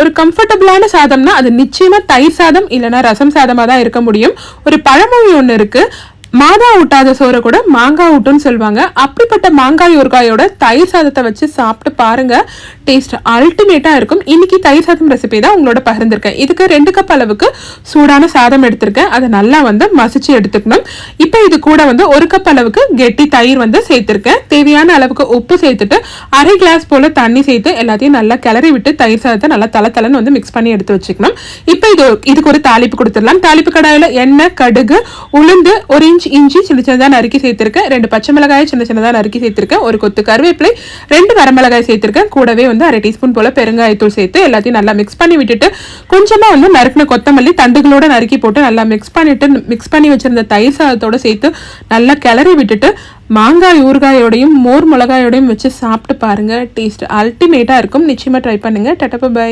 ஒரு கம்ஃபர்டபுளான சாதம்னா அது நிச்சயமா தயிர் சாதம் இல்லைனா ரசம் சாதமாக தான் இருக்க முடியும். ஒரு பழமொழி ஒன்று இருக்கு. மாதா ஊட்டாத சோறை கூட மாங்காய் ஊட்டுன்னு சொல்லுவாங்க. அப்படிப்பட்ட மாங்காய் ஊறுகாயோட தயிர் சாதத்தை வச்சு சாப்பிட்டு பாருங்க. டேஸ்ட் அல்டிமேட்டா இருக்கும். இன்னைக்கு தயிர் சாதம் ரெசிபி தான் உங்களோட பகிர்ந்திருக்கேன். இதுக்கு ரெண்டு கப் அளவுக்கு சூடான சாதம் எடுத்திருக்கேன். அதை நல்லா வந்து மசிச்சு எடுத்துக்கணும். இப்போ இது கூட வந்து ஒரு கப் அளவுக்கு கெட்டி தயிர் வந்து சேர்த்திருக்கேன். தேவையான அளவுக்கு உப்பு சேர்த்துட்டு அரை கிளாஸ் போல தண்ணி சேர்த்து எல்லாத்தையும் நல்லா கிளறி விட்டு தயிர் சாதத்தை நல்லா தலை தலைன்னு வந்து மிக்ஸ் பண்ணி எடுத்து வச்சுக்கணும். இப்போ இது இதுக்கு ஒரு தாளிப்பு கொடுத்துடலாம். தாளிப்பு கடாயில் எண்ணெய் கடுகு உளுந்து ஒரு இன்ச் இஞ்சி சின்ன சின்னதாக நறுக்கி சேர்த்திருக்கேன். ரெண்டு பச்சை மிளகாய் சின்ன சின்னதாக நறுக்கி சேர்த்திருக்கேன். ஒரு கொத்து கருவேப்பிலை ரெண்டு வரமிளகாய் சேர்த்துருக்கேன். கூடவே வந்து அரை டீஸ்பூன் போல் பெருங்காயத்தூள் சேர்த்து எல்லாத்தையும் நல்லா மிக்ஸ் பண்ணி விட்டுட்டு கொஞ்சமாக வந்து நறுக்கின கொத்தமல்லி தண்டுகளோட நறுக்கி போட்டு நல்லா மிக்ஸ் பண்ணிட்டு மிக்ஸ் பண்ணி வச்சிருந்த தயிர் சாதத்தோட சேர்த்து நல்லா கிளறி விட்டுட்டு மாங்காய் ஊறுகாயோடையும் மோர் மிளகாயோடையும் வச்சு சாப்பிட்டு பாருங்கள் டேஸ்ட் அல்டிமேட்டாக இருக்கும். நிச்சயமாக ட்ரை பண்ணுங்கள் டட்டப்ப பை